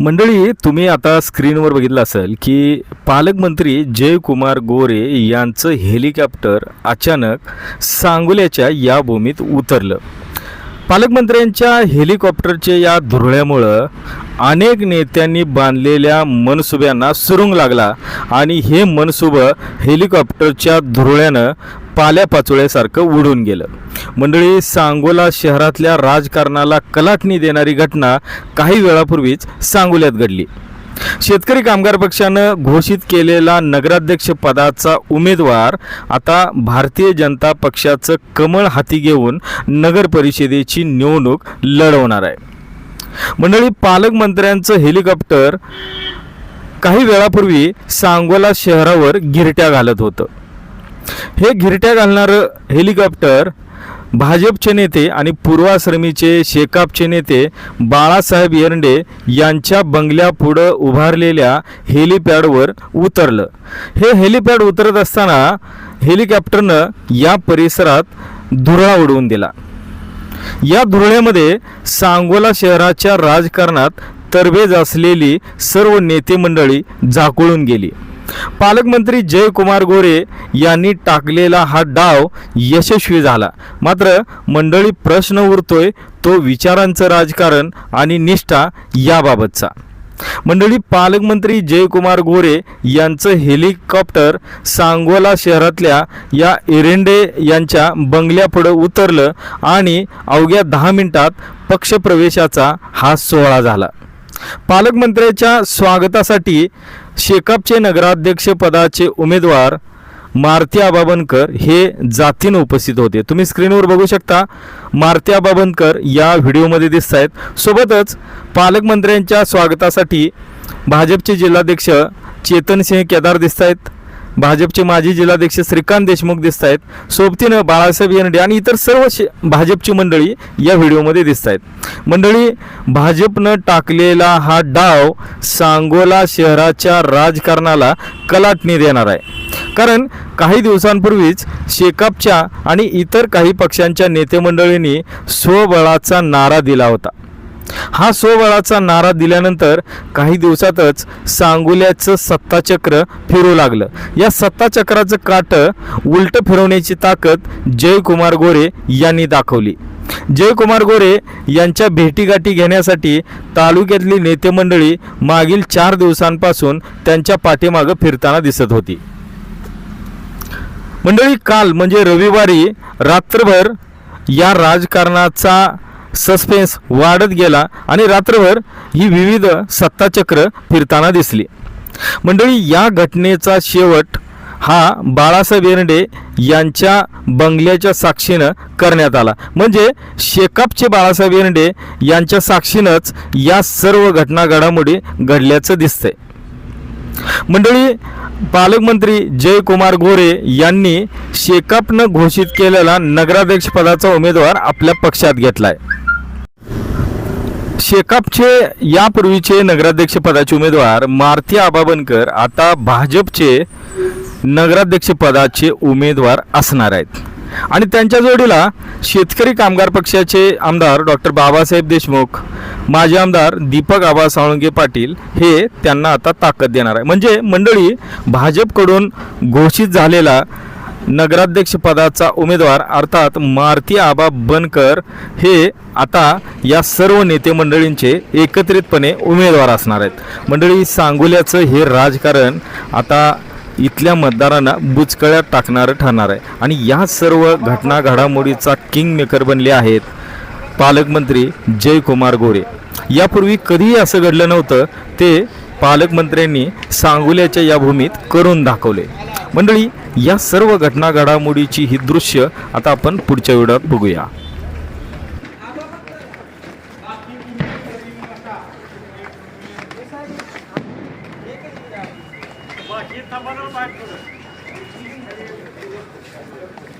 मंडळी तुम्ही आता स्क्रीनवर बघितलं असेल की पालकमंत्री जयकुमार गोरे यांचं हेलिकॉप्टर अचानक सांगोल्याच्या या भूमीत उतरलं. पालकमंत्र्यांच्या हेलिकॉप्टरच्या या धुरळ्यामुळं अनेक नेत्यांनी बांधलेल्या मनसुब्यांना सुरुंग लागला. आणि हे मनसुबं हेलिकॉप्टरच्या धुरळ्यानं पाल्यापाचोळ्यासारखं उडून गेलं. मंडळी सांगोला शहरातल्या राजकारणाला कलाटणी देणारी घटना काही वेळापूर्वीच सांगोल्यात घडली. शेतकरी कामगार पक्षानं घोषित केलेला नगराध्यक्ष पदाचा उमेदवार आता भारतीय जनता पक्षाचं कमळ हाती घेऊन नगर परिषदेची निवडणूक लढवणार आहे. मंडळी पालकमंत्र्यांचं हेलिकॉप्टर काही वेळापूर्वी सांगोला शहरावर गिरट्या घालत होतं. हे गिरट्या घालणारं हेलिकॉप्टर भाजपचे नेते आणि पूर्वाश्रमीचे शेकापचे नेते बाळासाहेब येरंडे यांच्या बंगल्यापुढं उभारलेल्या हेलिपॅडवर उतरलं. हे हेलिपॅड उतरत असताना हेलिकॉप्टरनं या परिसरात धुरळा उडवून दिला. या धुरळ्यामध्ये सांगोला शहराच्या राजकारणात तरबेज असलेली सर्व नेते मंडळी झाकोळून गेली. पालकमंत्री जयकुमार गोरे यांनी टाकलेला हा डाव यशस्वी झाला. मात्र मंडळी प्रश्न उरतोय तो विचारांचं राजकारण आणि निष्ठा याबाबतचा. मंडळी पालकमंत्री जयकुमार गोरे यांचं हेलिकॉप्टर सांगोला शहरातल्या या एरेंडे यांच्या बंगल्यापुढं उतरलं आणि अवघ्या दहा मिनिटात पक्षप्रवेशाचा हा सोहळा झाला. पालकमंत्र्याच्या स्वागतासाठी शेकापचे नगराध्यक्ष पदाचे उमेदवार मारती आबाबनकर हे जातीनं उपस्थित होते. तुम्ही स्क्रीनवर बघू शकता मारती आबाबनकर या व्हिडिओमध्ये दिसत आहेत सोबतच पालकमंत्र्यांच्या स्वागतासाठी भाजपचे जिल्हाध्यक्ष चेतनसिंह केदार दिसत आहेत भाजपचे माजी जिल्हाध्यक्ष श्रीकांत देशमुख दिसत आहेत सोबतीनं बाळासाहेब येनडे आणि इतर सर्व भाजपची मंडळी या व्हिडिओमध्ये दिसत आहेत मंडळी भाजपनं टाकलेला हा डाव सांगोला शहराच्या राजकारणाला कलाटणी देणार आहे. कारण काही दिवसांपूर्वीच शेकापच्या आणि इतर काही पक्षांच्या नेतेमंडळींनी स्वबळाचा नारा दिला होता. हा स्वबळाचा नारा दिल्यानंतर काही दिवसातच सांगोल्याचं सत्ताचक्र फिरू लागलं. या सत्ताचक्राचं काटं उलट फिरवण्याची ताकद जयकुमार गोरे यांनी दाखवली. जयकुमार गोरे यांच्या भेटीगाठी घेण्यासाठी तालुक्यातली नेते मंडळी मागील चार दिवसांपासून त्यांच्या पाठीमागं फिरताना दिसत होती. मंडळी काल म्हणजे रविवारी रात्रभर या राजकारणाचा सस्पेन्स वाढत गेला आणि रात्रभर ही विविध सत्ताचक्र फिरताना दिसली. मंडळी या घटनेचा शेवट हा बाळासाहेब एरंडे यांच्या बंगल्याच्या साक्षीनं करण्यात आला. म्हणजे शेकापचे बाळासाहेब एरंडे यांच्या साक्षीनंच या सर्व घटना घडामोडी घडल्याचं दिसतंय. मंडळी पालकमंत्री जयकुमार गोरे यांनी शेकापनं घोषित केलेला नगराध्यक्ष पदाचा उमेदवार आपल्या पक्षात घेतलाय. शेकापचे यापूर्वीचे नगराध्यक्ष पदाचे उमेदवार मारुती आबाबनकर आता भाजपचे नगराध्यक्ष पदाचे उमेदवार असणार आहेत. आणि त्यांच्या जोडीला शेतकरी कामगार पक्षाचे आमदार डॉक्टर बाबासाहेब देशमुख माजी आमदार दीपक आबा साळुंगे पाटील हे त्यांना आता ताकद देणार आहे. म्हणजे मंडळी भाजपकडून घोषित झालेला नगराध्यक्षपदाचा उमेदवार अर्थात मारुती आबा बनकर हे आता या सर्व नेते मंडळींचे एकत्रितपणे उमेदवार असणार आहेत. मंडळी सांगोल्याचं हे राजकारण आता इथल्या मतदारांना बुचकळ्यात टाकणारं ठरणार आहे. आणि या सर्व घटना घडामोडीचा किंग मेकर बनले आहेत पालकमंत्री जयकुमार गोरे. यापूर्वी कधीही असं घडलं नव्हतं ते पालकमंत्र्यांनी सांगोल्याच्या या भूमीत करून दाखवले. मंडळी या सर्व घटना घडामोडीची ही दृश्य आता आपण पुढच्या व्हिडिओत बघूया. Thank you.